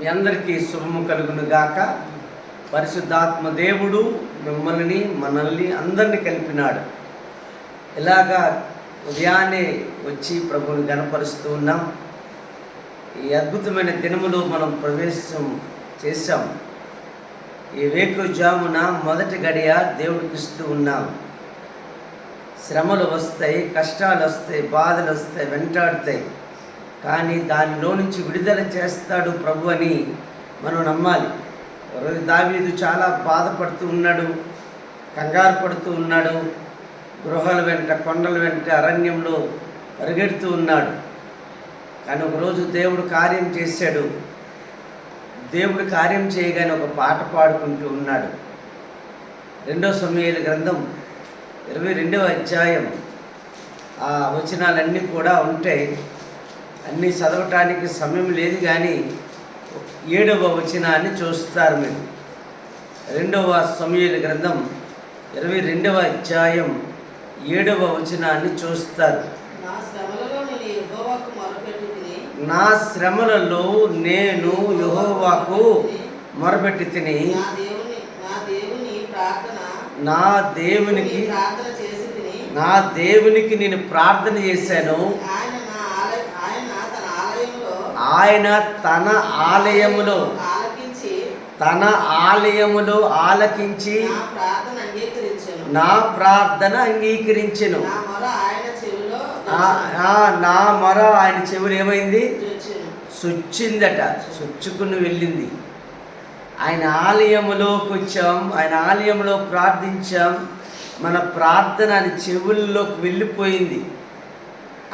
మీ అందరికీ శుభము కలుగును గాక. పరిశుద్ధాత్మ దేవుడు మిమ్మల్ని మనల్ని అందరినీ కలిపినాడు. ఇలాగా ఉదయాన్నే వచ్చి ప్రభుని గనపరుస్తూ ఉన్నాం. ఈ అద్భుతమైన దినములో మనం ప్రవేశం చేశాం. ఈ వేకుజామున మొదటి గడియ దేవుడికి ఇస్తూ ఉన్నాం. శ్రమలు వస్తాయి కష్టాలు వస్తాయి బాధలు వస్తాయి వెంటాడుతాయి. కానీ దానిలో నుంచి విడుదల చేస్తాడు ప్రభు అని మనం నమ్మాలి. దావీదు చాలా బాధపడుతూ ఉన్నాడు కంగారు పడుతూ ఉన్నాడు గృహాల వెంట కొండల వెంట అరణ్యంలో పరిగెడుతూ ఉన్నాడు. కానీ ఒకరోజు దేవుడు కార్యం చేశాడు. దేవుడు కార్యం చేయగానే ఒక పాట పాడుకుంటూ ఉన్నాడు. రెండో సమయాల గ్రంథం ఇరవై రెండవ అధ్యాయం. ఆ వచనాలన్నీ కూడా ఉంటాయి అన్నీ చదవటానికి సమయం లేదు కానీ ఏడవ వచనాన్ని చూస్తారు మీరు. రెండవ సమయాల గ్రంథం ఇరవై రెండవ అధ్యాయం ఏడవ వచనాన్ని చూస్తారు. నా శ్రమలలో నేను యెహోవాకు మొరపెట్టి తిని నా దేవునికి నా దేవునికి నేను ప్రార్థన చేశాను. ఆయన తన ఆలయములో ఆలకించి తన ఆలయములో ఆలకించి నా ప్రార్థన అంగీకరించెను. నా మొర ఆయన చెవిలో ఏమైంది? సుచ్చిందట సుచ్చుకుని వెళ్ళింది. ఆయన ఆలయములోకి వచ్చాం ఆయన ఆలయంలో ప్రార్థించాం. మన ప్రార్థన ఆయన చెవుల్లోకి వెళ్ళిపోయింది.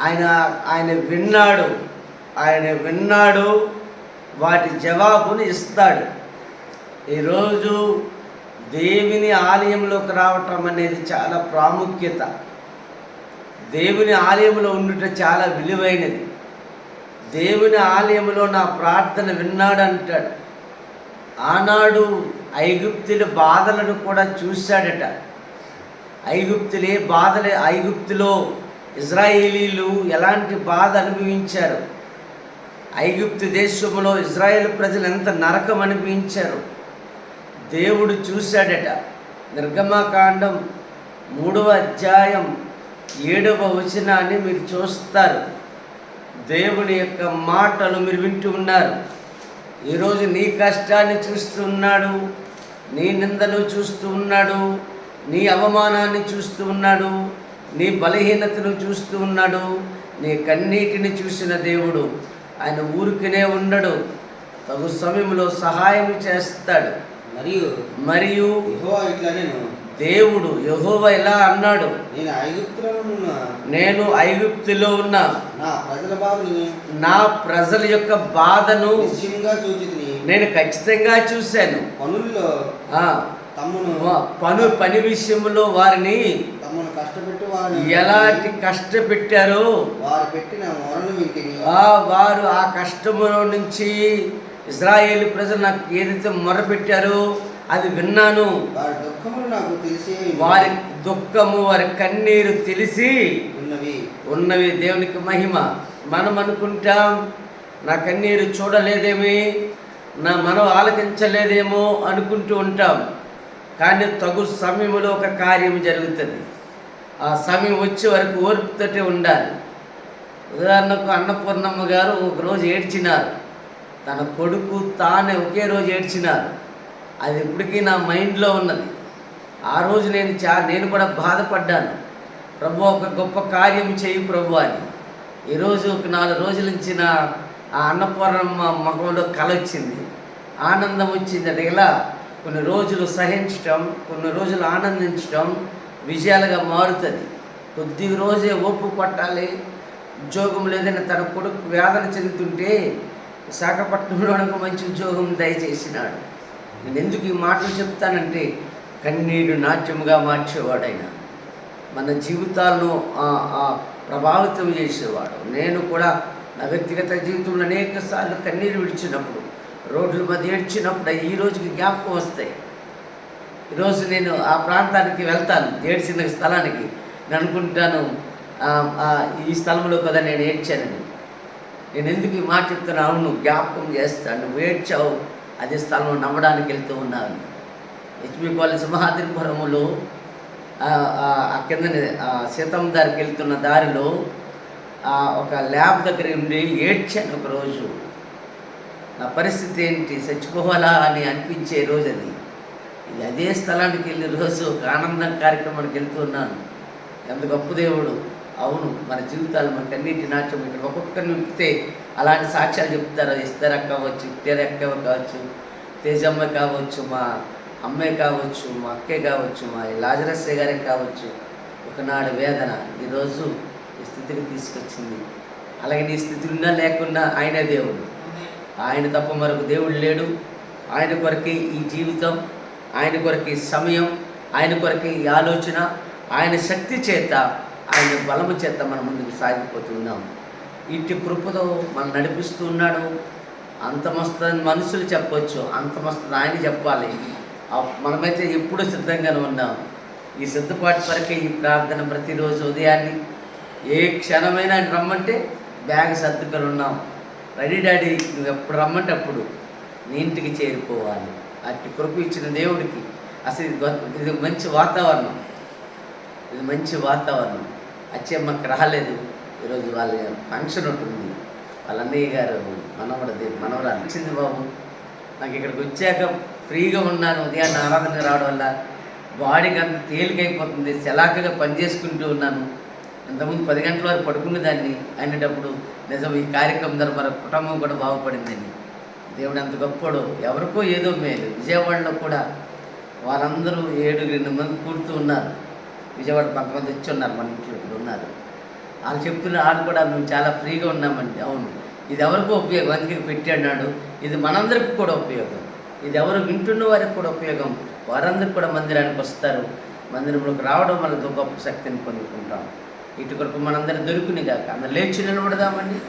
ఆయన ఆయన విన్నాడు. ఆయన విన్నాడు వాటి జవాబుని ఇస్తాడు. ఈరోజు దేవుని ఆలయంలోకి రావటం అనేది చాలా ప్రాముఖ్యత. దేవుని ఆలయంలో ఉండుట చాలా విలువైనది. దేవుని ఆలయంలో నా ప్రార్థన విన్నాడు అంటాడు. ఆనాడు ఐగుప్తుల బాధలను కూడా చూశాడట. ఐగుప్తులే బాధలే ఐగుప్తులో ఇజ్రాయేలీలు ఎలాంటి బాధ అనుభవించారు? ఐగుప్తు దేశంలో ఇజ్రాయేల్ ప్రజలు ఎంత నరకం అనిపించారు. దేవుడు చూశాడట. నిర్గమకాండం మూడవ అధ్యాయం ఏడవ వచనాన్ని మీరు చూస్తారు. దేవుని యొక్క మాటలు మీరు వింటూ ఉన్నారు. ఈరోజు నీ కష్టాన్ని చూస్తూ ఉన్నాడు. నీ నిందను చూస్తూ ఉన్నాడు. నీ అవమానాన్ని చూస్తూ ఉన్నాడు. నీ బలహీనతను చూస్తూ ఉన్నాడు. నీ కన్నీటిని చూసిన దేవుడు ఆయన ఊరికనే ఉండడు. తగు సమయంలో సహాయం చేస్తాడు. మరియు మరియు యెహోవా ఇట్లా నేను దేవుడు యెహోవ ఇలా అన్నాడు. నేను ఐగుప్తులను ఉన్న. నేను ఐగుప్తులో ఉన్న. నా ప్రజల బాధని నా ప్రజల యొక్క బాధను నేను ఖచ్చితంగా చూశాను. పనుల్లో తమ్మును పను పని విషయంలో వారిని ఎలాంటి కష్టపెట్టారో వారు పెట్టిన వారు ఆ కష్టములో నుంచి ఇజ్రాయేల్ ప్రజలు నాకు ఏదైతే మొరపెట్టారో అది విన్నాను. వారి దుఃఖములు నాకు తెలిసి వారి దుఃఖము వారి కన్నీరు తెలిసి ఉన్నవి. ఉన్నవి దేవునికి మహిమ. మనం అనుకుంటాం నా కన్నీరు చూడలేదేమి నా మనం ఆలకించలేదేమో అనుకుంటూ ఉంటాం. కానీ తగు సమయంలో ఒక కార్యం జరుగుతుంది. ఆ సమయం వచ్చే వరకు ఓర్పుతోటే ఉండాలి. ఉదాహరణకు అన్నపూర్ణమ్మ గారు ఒకరోజు ఏడ్చినారు. తన కొడుకు తానే ఒకే రోజు ఏడ్చినారు. అది ఇప్పటికీ నా మైండ్లో ఉన్నది. ఆ రోజు నేను చా నేను కూడా బాధపడ్డాను. ప్రభు ఒక గొప్ప కార్యం చేయి ప్రభు అని. ఈరోజు ఒక నాలుగు రోజుల నుంచి నా ఆ అన్నపూర్ణమ్మ మగంలో కల వచ్చింది. ఆనందం వచ్చింది. అది ఇలా కొన్ని రోజులు సహించటం కొన్ని రోజులు ఆనందించటం విజయాలుగా మారుతుంది. కొద్ది రోజే ఓపు పట్టాలి. ఉద్యోగం లేదని తన కొడుకు వేదన చెందుతుంటే విశాఖపట్నంలో ఒక మంచి ఉద్యోగం దయచేసినాడు. నేను ఎందుకు ఈ మాటలు చెప్తానంటే కన్నీడు నాట్యముగా మార్చేవాడైన. మన జీవితాలను ప్రభావితం చేసేవాడు. నేను కూడా నా వ్యక్తిగత జీవితంలో అనేక సార్లు కన్నీరు విడిచినప్పుడు రోడ్ల మధ్య ఏడ్చినప్పుడు ఈ రోజుకి జ్ఞాపకం వస్తాయి. ఈరోజు నేను ఆ ప్రాంతానికి వెళ్తాను ఏడ్చిన స్థలానికి. నేను అనుకుంటాను ఈ స్థలంలో కదా నేను ఏడ్చానని నేను ఎందుకు ఈ మాట చెప్తున్నాను నువ్వు జ్ఞాపకం చేస్తాను నువ్వు ఏడ్చావు అదే స్థలం నమ్మడానికి వెళ్తూ ఉన్నాను హెచ్బి కాలేజ్ సింహాద్రిపురములో ఆ ఆ కింద సీతమ్మ దారికి వెళ్తున్న దారిలో ఆ ఒక ల్యాబ్ దగ్గర ఉండి ఏడ్చాను ఒకరోజు. నా పరిస్థితి ఏంటి? చచ్చిపోవాలా అని అనిపించే రోజు అది. అదే స్థలానికి వెళ్ళి రోజు ఒక ఆనందం కార్యక్రమానికి వెళ్తూ ఉన్నాను. ఎంత గొప్ప దేవుడు. అవును మన జీవితాలు మనకు అన్నింటి నాట్యం ఇక్కడ. ఒక్కొక్కరిని ఉంపితే అలాంటి సాక్ష్యాలు చెప్తారు. ఇస్తారక్క కావచ్చు ఇట్టేరక్క కావచ్చు తేజమ్మ కావచ్చు మా అమ్మే కావచ్చు మా అక్కే కావచ్చు మా లాజరస్య గారే కావచ్చు. ఒకనాడు వేదన ఈరోజు ఈ స్థితికి తీసుకొచ్చింది. అలాగే నీ స్థితి ఉన్నా లేకున్నా ఆయనే దేవుడు. ఆయన తప్ప మరొక దేవుడు లేడు. ఆయన కొరకే ఈ జీవితం ఆయన కొరకు సమయం ఆయన కొరకు ఈ ఆలోచన ఆయన శక్తి చేత ఆయన బలము చేత మనం ముందుకు సాగిపోతున్నాం ఇట్టి కృపతో మనం నడిపిస్తూ ఉన్నాడు. అంత మస్తు మనుషులు చెప్పొచ్చు అంత ఆయన చెప్పాలి. మనమైతే ఎప్పుడూ సిద్ధంగానే ఉన్నాం. ఈ సిద్ధపాటు వరకే ఈ ప్రార్థన ప్రతిరోజు ఉదయాన్ని. ఏ క్షణమైనా ఆయన రమ్మంటే బ్యాగ్ సర్దుకొని ఉన్నాం. రెడీ డాడీ నువ్వు ఎప్పుడు రమ్మంటే అప్పుడు నీ ఇంటికి చేరిపోవాలి అట్టి కృప ఇచ్చిన దేవుడికి. అసలు ఇది ఇది మంచి వాతావరణం. ఇది మంచి వాతావరణం. అచ్చమ్మకి రాలేదు. ఈరోజు వాళ్ళ ఫంక్షన్ ఉంటుంది. వాళ్ళ అన్నయ్య గారు మనవడది మనవరాలు వచ్చింది బాబు. నాకు ఇక్కడికి వచ్చాక ఫ్రీగా ఉన్నాను. ఉదయాన్నే ఆరాధన రావడం వల్ల బాడీకి అంత తేలికైపోతుంది. చలాకగా పనిచేసుకుంటూ ఉన్నాను. ఇంతకుముందు పది గంటల వరకు పడుకునేదాన్ని. అనేటప్పుడు నిజం ఈ కార్యక్రమం ద్వారా మన కుటుంబం కూడా బాగుపడిందండి దేవుడు అంత గొప్పడు ఎవరికో ఏదో మేలు. విజయవాడలో కూడా వారందరూ ఏడు రెండు మంది కూడుతూ ఉన్నారు. విజయవాడ పక్కన తెచ్చి ఉన్నారు మన ఇంట్లో ఇప్పుడు ఉన్నారు. వాళ్ళు చెప్తున్న వాళ్ళు కూడా మేము చాలా ఫ్రీగా ఉన్నామండి. అవును. ఇది ఎవరికో ఉపయోగం. అందుకే పెట్టాడు ఇది మనందరికి కూడా ఉపయోగం. ఇది ఎవరు వింటున్న వారికి కూడా ఉపయోగం. వారందరూ కూడా మందిరానికి వస్తారు. మందిరంలోకి రావడం వల్ల గొప్ప శక్తిని పొందుకుంటాం. ఇటు కొరకు మనందరం దొరుకుని కాక అందరు లేచి నిలబడదామండి.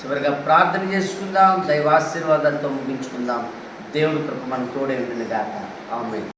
చివరిగా ప్రార్థన చేసుకుందాం దైవాశీర్వాదాలతో ముగించుకుందాం. దేవుడి కృప మన తోడే ఉంటుంది కాక ఆమె